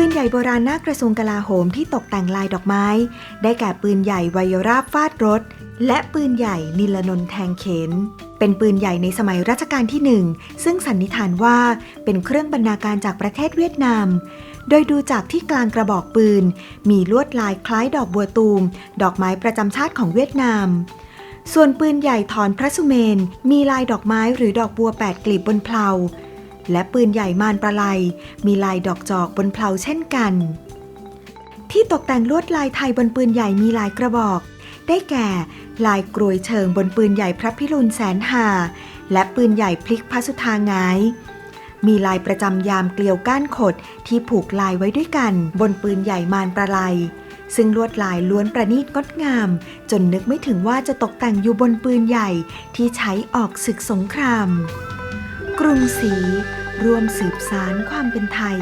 ืนใหญ่โบราณหน้ากระทรวงกลาโหมที่ตกแต่งลายดอกไม้ ได้แก่ปืนใหญ่ไวยราบฟาดรถ และปืนใหญ่นิลนนท์แทงเข็นเป็นปืนใหญ่ในสมัยรัชกาลที่หนึ่งซึ่งสันนิษฐานว่าเป็นเครื่องบรรณาการจากประเทศเวียดนาม โดยดูจากที่กลางกระบอกปืน มีลวดลายคล้ายดอกบัวตูม ดอกไม้ประจำชาติของเวียดนาม ส่วนปืนใหญ่ถอนพระสุเมน มีลายดอกไม้หรือดอกบัวแปดกลีบบนเพลา และปืนใหญ่มารประไลมีลายดอกจอกบนเพลาเช่นกัน ที่ตกแต่งลวดลายไทยบนปืนใหญ่มีลายกระบอก ได้แก่ ลายกรวยเชิงบนปืนใหญ่พระพิรุณแสนหาและปืนใหญ่พลิกพระสุธางาย มีลายประจำยามเกลียวก้านขดที่ผูกลายไว้ด้วยกัน บนปืนใหญ่มารประไลซึ่งลวดลายล้วนประณีตงดงาม จนนึกไม่ถึงว่าจะตกแต่งอยู่บนปืนใหญ่ที่ใช้ออกศึกสงคราม กรุงศรี ร่วมสืบสารความเป็นไทย